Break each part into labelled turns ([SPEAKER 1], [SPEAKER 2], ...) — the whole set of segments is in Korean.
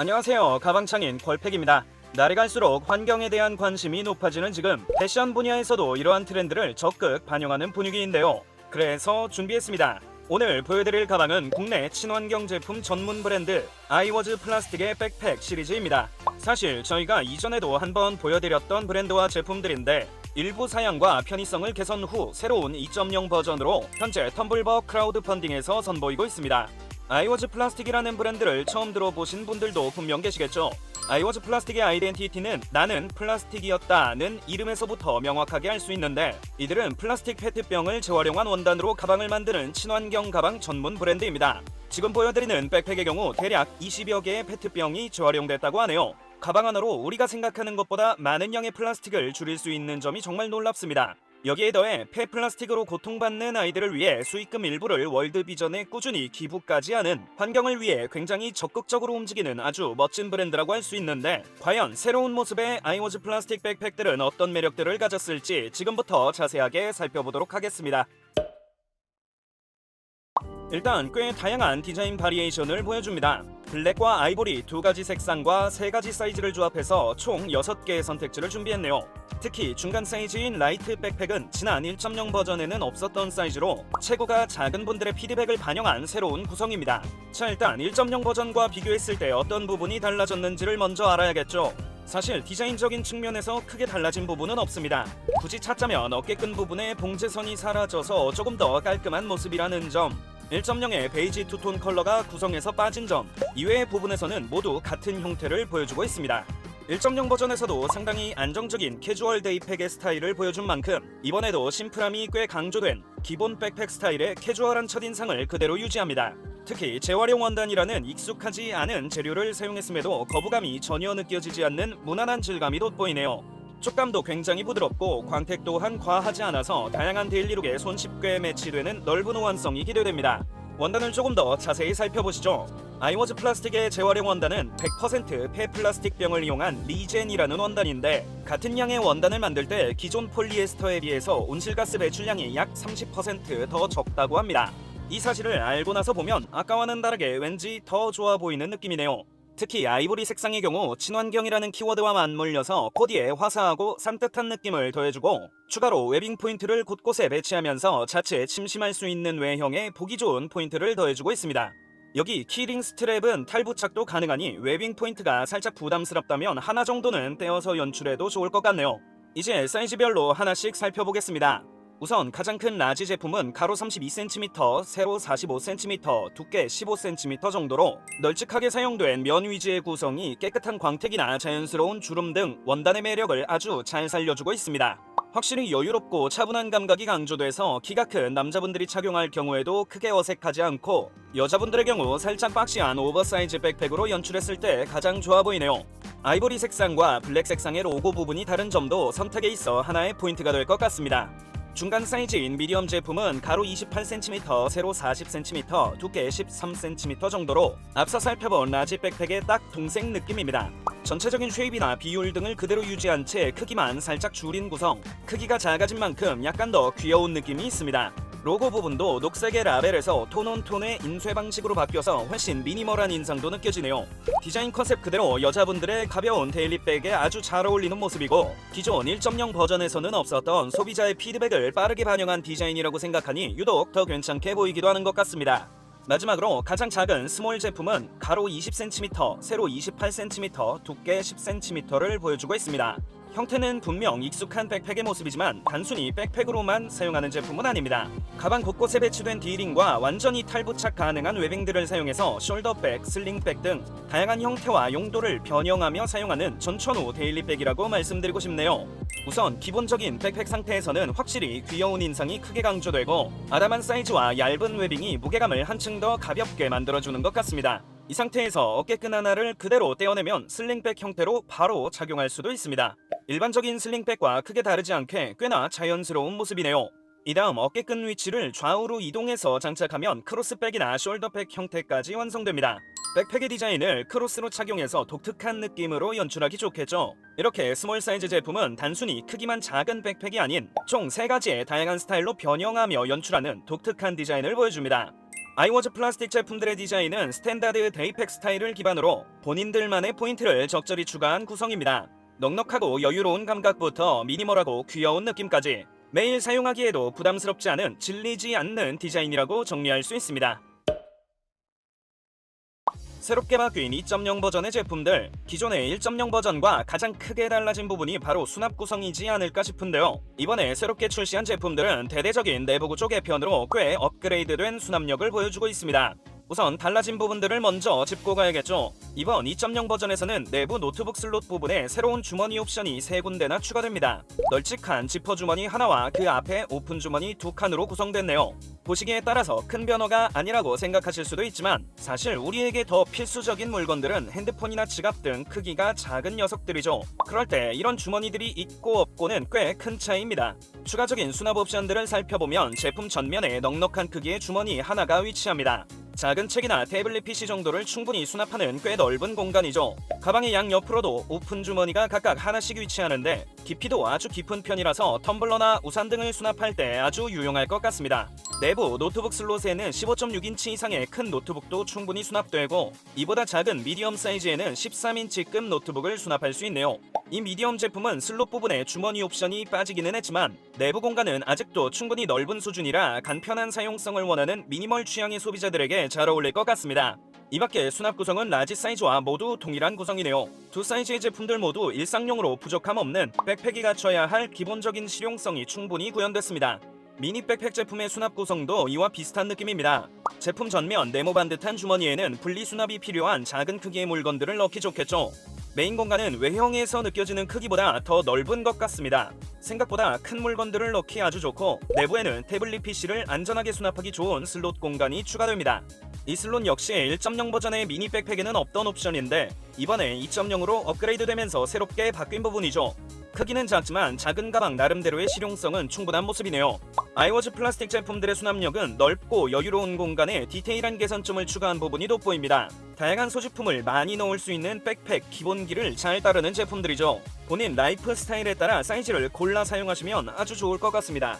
[SPEAKER 1] 안녕하세요. 가방창인 걸팩입니다. 날이 갈수록 환경에 대한 관심이 높아지는 지금 패션 분야에서도 이러한 트렌드를 적극 반영하는 분위기인데요. 그래서 준비했습니다. 오늘 보여드릴 가방은 국내 친환경 제품 전문 브랜드 아이워즈 플라스틱의 백팩 시리즈입니다. 사실 저희가 이전에도 한번 보여드렸던 브랜드와 제품들인데 일부 사양과 편의성을 개선 후 새로운 2.0 버전으로 현재 텀블버 크라우드 펀딩에서 선보이고 있습니다. 아이워즈 플라스틱이라는 브랜드를 처음 들어보신 분들도 분명 계시겠죠. 아이워즈 플라스틱의 아이덴티티는 나는 플라스틱이었다는 이름에서부터 명확하게 알 수 있는데 이들은 플라스틱 페트병을 재활용한 원단으로 가방을 만드는 친환경 가방 전문 브랜드입니다. 지금 보여드리는 백팩의 경우 대략 20여 개의 페트병이 재활용됐다고 하네요. 가방 하나로 우리가 생각하는 것보다 많은 양의 플라스틱을 줄일 수 있는 점이 정말 놀랍습니다. 여기에 더해 폐플라스틱으로 고통받는 아이들을 위해 수익금 일부를 월드비전에 꾸준히 기부까지 하는 환경을 위해 굉장히 적극적으로 움직이는 아주 멋진 브랜드라고 할 수 있는데 과연 새로운 모습의 아이워즈 플라스틱 백팩들은 어떤 매력들을 가졌을지 지금부터 자세하게 살펴보도록 하겠습니다. 일단 꽤 다양한 디자인 바리에이션을 보여줍니다. 블랙과 아이보리 두 가지 색상과 세 가지 사이즈를 조합해서 총 6개의 선택지를 준비했네요. 특히 중간 사이즈인 라이트 백팩은 지난 1.0 버전에는 없었던 사이즈로 체구가 작은 분들의 피드백을 반영한 새로운 구성입니다. 자 일단 1.0 버전과 비교했을 때 어떤 부분이 달라졌는지를 먼저 알아야겠죠. 사실 디자인적인 측면에서 크게 달라진 부분은 없습니다. 굳이 찾자면 어깨끈 부분에 봉제선이 사라져서 조금 더 깔끔한 모습이라는 점 1.0의 베이지 투톤 컬러가 구성에서 빠진 점 이외의 부분에서는 모두 같은 형태를 보여주고 있습니다. 1.0 버전에서도 상당히 안정적인 캐주얼 데이팩의 스타일을 보여준 만큼 이번에도 심플함이 꽤 강조된 기본 백팩 스타일의 캐주얼한 첫인상을 그대로 유지합니다. 특히 재활용 원단이라는 익숙하지 않은 재료를 사용했음에도 거부감이 전혀 느껴지지 않는 무난한 질감이 돋보이네요. 촉감도 굉장히 부드럽고 광택 또한 과하지 않아서 다양한 데일리룩에 손쉽게 매치되는 넓은 호환성이 기대됩니다. 원단을 조금 더 자세히 살펴보시죠. 아이워즈 플라스틱의 재활용 원단은 100% 폐플라스틱 병을 이용한 리젠이라는 원단인데 같은 양의 원단을 만들 때 기존 폴리에스터에 비해서 온실가스 배출량이 약 30%더 적다고 합니다. 이 사실을 알고 나서 보면 아까와는 다르게 왠지 더 좋아 보이는 느낌이네요. 특히 아이보리 색상의 경우 친환경이라는 키워드와 맞물려서 코디에 화사하고 산뜻한 느낌을 더해주고 추가로 웨빙 포인트를 곳곳에 배치하면서 자칫 심심할 수 있는 외형에 보기 좋은 포인트를 더해주고 있습니다. 여기 키링 스트랩은 탈부착도 가능하니 웨빙 포인트가 살짝 부담스럽다면 하나 정도는 떼어서 연출해도 좋을 것 같네요. 이제 사이즈별로 하나씩 살펴보겠습니다. 우선 가장 큰 라지 제품은 가로 32cm, 세로 45cm, 두께 15cm 정도로 널찍하게 사용된 면 위주의 구성이 깨끗한 광택이나 자연스러운 주름 등 원단의 매력을 아주 잘 살려주고 있습니다. 확실히 여유롭고 차분한 감각이 강조돼서 키가 큰 남자분들이 착용할 경우에도 크게 어색하지 않고 여자분들의 경우 살짝 박시한 오버사이즈 백팩으로 연출했을 때 가장 좋아 보이네요. 아이보리 색상과 블랙 색상의 로고 부분이 다른 점도 선택에 있어 하나의 포인트가 될 것 같습니다. 중간 사이즈인 미디엄 제품은 가로 28cm, 세로 40cm, 두께 13cm 정도로 앞서 살펴본 라지 백팩의 딱 동생 느낌입니다. 전체적인 쉐입이나 비율 등을 그대로 유지한 채 크기만 살짝 줄인 구성, 크기가 작아진 만큼 약간 더 귀여운 느낌이 있습니다. 로고 부분도 녹색의 라벨에서 톤온톤의 인쇄 방식으로 바뀌어서 훨씬 미니멀한 인상도 느껴지네요. 디자인 컨셉 그대로 여자분들의 가벼운 데일리백에 아주 잘 어울리는 모습이고 기존 1.0 버전에서는 없었던 소비자의 피드백을 빠르게 반영한 디자인이라고 생각하니 유독 더 괜찮게 보이기도 하는 것 같습니다. 마지막으로 가장 작은 스몰 제품은 가로 20cm, 세로 28cm, 두께 10cm를 보여주고 있습니다. 형태는 분명 익숙한 백팩의 모습이지만 단순히 백팩으로만 사용하는 제품은 아닙니다. 가방 곳곳에 배치된 디링과 완전히 탈부착 가능한 웨빙들을 사용해서 숄더백, 슬링백 등 다양한 형태와 용도를 변형하며 사용하는 전천후 데일리백이라고 말씀드리고 싶네요. 우선 기본적인 백팩 상태에서는 확실히 귀여운 인상이 크게 강조되고 아담한 사이즈와 얇은 웨빙이 무게감을 한층 더 가볍게 만들어주는 것 같습니다. 이 상태에서 어깨끈 하나를 그대로 떼어내면 슬링백 형태로 바로 착용할 수도 있습니다. 일반적인 슬링백과 크게 다르지 않게 꽤나 자연스러운 모습이네요. 이 다음 어깨끈 위치를 좌우로 이동해서 장착하면 크로스백이나 숄더백 형태까지 완성됩니다. 백팩의 디자인을 크로스로 착용해서 독특한 느낌으로 연출하기 좋겠죠. 이렇게 스몰 사이즈 제품은 단순히 크기만 작은 백팩이 아닌 총 3가지의 다양한 스타일로 변형하며 연출하는 독특한 디자인을 보여줍니다. 아이워즈 플라스틱 제품들의 디자인은 스탠다드 데이팩 스타일을 기반으로 본인들만의 포인트를 적절히 추가한 구성입니다. 넉넉하고 여유로운 감각부터 미니멀하고 귀여운 느낌까지 매일 사용하기에도 부담스럽지 않은 질리지 않는 디자인이라고 정리할 수 있습니다. 새롭게 바뀐 2.0 버전의 제품들. 기존의 1.0 버전과 가장 크게 달라진 부분이 바로 수납 구성이지 않을까 싶은데요. 이번에 새롭게 출시한 제품들은 대대적인 내부 구조 개편으로 꽤 업그레이드된 수납력을 보여주고 있습니다 우선 달라진 부분들을 먼저 짚고 가야겠죠 이번 2.0 버전에서는 내부 노트북 슬롯 부분에 새로운 주머니 옵션이 3군데나 추가됩니다 널찍한 지퍼 주머니 하나와 그 앞에 오픈 주머니 두 칸으로 구성됐네요 보시기에 따라서 큰 변화가 아니라고 생각하실 수도 있지만 사실 우리에게 더 필수적인 물건들은 핸드폰이나 지갑 등 크기가 작은 녀석들이죠. 그럴 때 이런 주머니들이 있고 없고는 꽤 큰 차이입니다. 추가적인 수납 옵션들을 살펴보면 제품 전면에 넉넉한 크기의 주머니 하나가 위치합니다. 작은 책이나 태블릿 PC 정도를 충분히 수납하는 꽤 넓은 공간이죠. 가방의 양 옆으로도 오픈 주머니가 각각 하나씩 위치하는데 깊이도 아주 깊은 편이라서 텀블러나 우산 등을 수납할 때 아주 유용할 것 같습니다. 내부 노트북 슬롯에는 15.6인치 이상의 큰 노트북도 충분히 수납되고 이보다 작은 미디엄 사이즈에는 13인치급 노트북을 수납할 수 있네요. 이 미디엄 제품은 슬롯 부분에 주머니 옵션이 빠지기는 했지만 내부 공간은 아직도 충분히 넓은 수준이라 간편한 사용성을 원하는 미니멀 취향의 소비자들에게 잘 어울릴 것 같습니다. 이 밖에 수납 구성은 라지 사이즈와 모두 동일한 구성이네요. 두 사이즈의 제품들 모두 일상용으로 부족함 없는 백팩이 갖춰야 할 기본적인 실용성이 충분히 구현됐습니다. 미니 백팩 제품의 수납 구성도 이와 비슷한 느낌입니다. 제품 전면 네모 반 듯한 주머니에는 분리 수납이 필요한 작은 크기의 물건들을 넣기 좋겠죠. 메인 공간은 외형에서 느껴지는 크기보다 더 넓은 것 같습니다. 생각보다 큰 물건들을 넣기 아주 좋고 내부에는 태블릿 PC를 안전하게 수납하기 좋은 슬롯 공간이 추가됩니다. 이 슬롯 역시 1.0 버전의 미니 백팩에는 없던 옵션인데 이번에 2.0으로 업그레이드되면서 새롭게 바뀐 부분이죠. 크기는 작지만 작은 가방 나름대로의 실용성은 충분한 모습이네요. 아이워즈 플라스틱 제품들의 수납력은 넓고 여유로운 공간에 디테일한 개선점을 추가한 부분이 돋보입니다. 다양한 소지품을 많이 넣을 수 있는 백팩 기본기를 잘 따르는 제품들이죠. 본인 라이프 스타일에 따라 사이즈를 골라 사용하시면 아주 좋을 것 같습니다.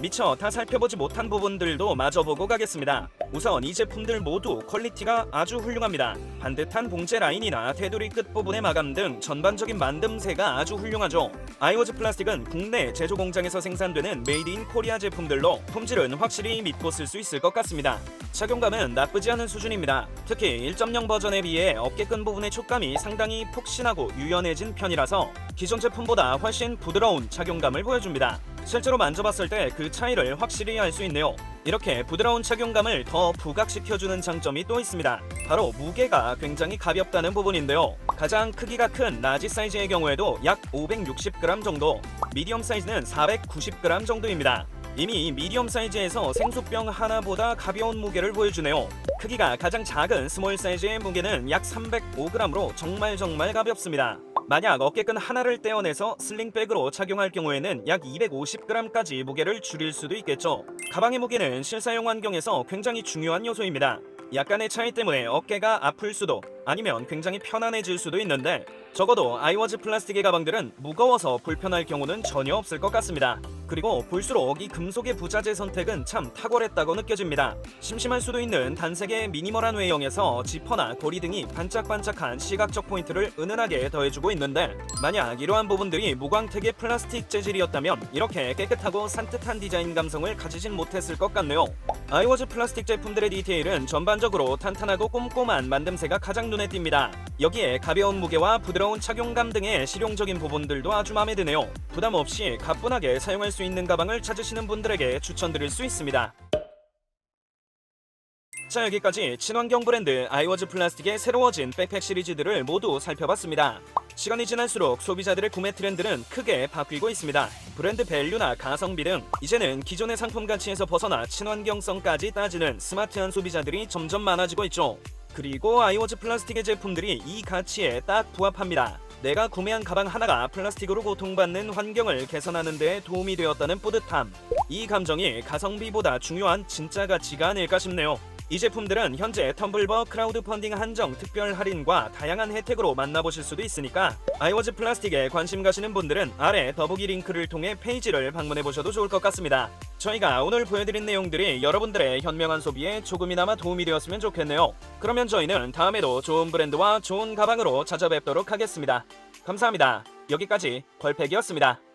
[SPEAKER 1] 미처 다 살펴보지 못한 부분들도 마저 보고 가겠습니다. 우선 이 제품들 모두 퀄리티가 아주 훌륭합니다. 반듯한 봉제 라인이나 테두리 끝 부분의 마감 등 전반적인 만듦새가 아주 훌륭하죠. 아이워즈 플라스틱은 국내 제조 공장에서 생산되는 메이드 인 코리아 제품들로 품질은 확실히 믿고 쓸 수 있을 것 같습니다. 착용감은 나쁘지 않은 수준입니다. 특히 1.0 버전에 비해 어깨끈 부분의 촉감이 상당히 폭신하고 유연해진 편이라서 기존 제품보다 훨씬 부드러운 착용감을 보여줍니다. 실제로 만져봤을 때 그 차이를 확실히 알 수 있네요. 이렇게 부드러운 착용감을 더 부각시켜주는 장점이 또 있습니다. 바로 무게가 굉장히 가볍다는 부분인데요. 가장 크기가 큰 라지 사이즈의 경우에도 약 560g 정도, 미디엄 사이즈는 490g 정도입니다. 이미 미디엄 사이즈에서 생수병 하나보다 가벼운 무게를 보여주네요. 크기가 가장 작은 스몰 사이즈의 무게는 약 305g으로 정말 정말 가볍습니다. 만약 어깨끈 하나를 떼어내서 슬링백으로 착용할 경우에는 약 250g까지 무게를 줄일 수도 있겠죠. 가방의 무게는 실사용 환경에서 굉장히 중요한 요소입니다. 약간의 차이 때문에 어깨가 아플 수도 아니면 굉장히 편안해질 수도 있는데 적어도 아이워즈 플라스틱의 가방들은 무거워서 불편할 경우는 전혀 없을 것 같습니다. 그리고 볼수록 이 금속의 부자재 선택은 참 탁월했다고 느껴집니다. 심심할 수도 있는 단색의 미니멀한 외형에서 지퍼나 고리 등이 반짝반짝한 시각적 포인트를 은은하게 더해주고 있는데 만약 이러한 부분들이 무광택의 플라스틱 재질이었다면 이렇게 깨끗하고 산뜻한 디자인 감성을 가지진 못했을 것 같네요. 아이워즈 플라스틱 제품들의 디테일은 전반적으로 탄탄하고 꼼꼼한 만듦새가 가장 눈에 띕니다. 여기에 가벼운 무게와 부드러운 착용감 등의 실용적인 부분들도 아주 마음에 드네요. 부담 없이 가뿐하게 사용할 수 있는 가방을 찾으시는 분들에게 추천드릴 수 있습니다. 자 여기까지 친환경 브랜드 아이워즈 플라스틱의 새로워진 백팩 시리즈들을 모두 살펴봤습니다. 시간이 지날수록 소비자들의 구매 트렌드는 크게 바뀌고 있습니다. 브랜드 밸류나 가성비 등 이제는 기존의 상품 가치에서 벗어나 친환경성까지 따지는 스마트한 소비자들이 점점 많아지고 있죠. 그리고 아이워즈 플라스틱의 제품들이 이 가치에 딱 부합합니다. 내가 구매한 가방 하나가 플라스틱으로 고통받는 환경을 개선하는 데 도움이 되었다는 뿌듯함. 이 감정이 가성비보다 중요한 진짜 가치가 아닐까 싶네요. 이 제품들은 현재 텀블버 크라우드 펀딩 한정 특별 할인과 다양한 혜택으로 만나보실 수도 있으니까 아이워즈 플라스틱에 관심 가시는 분들은 아래 더보기 링크를 통해 페이지를 방문해 보셔도 좋을 것 같습니다. 저희가 오늘 보여드린 내용들이 여러분들의 현명한 소비에 조금이나마 도움이 되었으면 좋겠네요. 그러면 저희는 다음에도 좋은 브랜드와 좋은 가방으로 찾아뵙도록 하겠습니다. 감사합니다. 여기까지 걸팩이었습니다.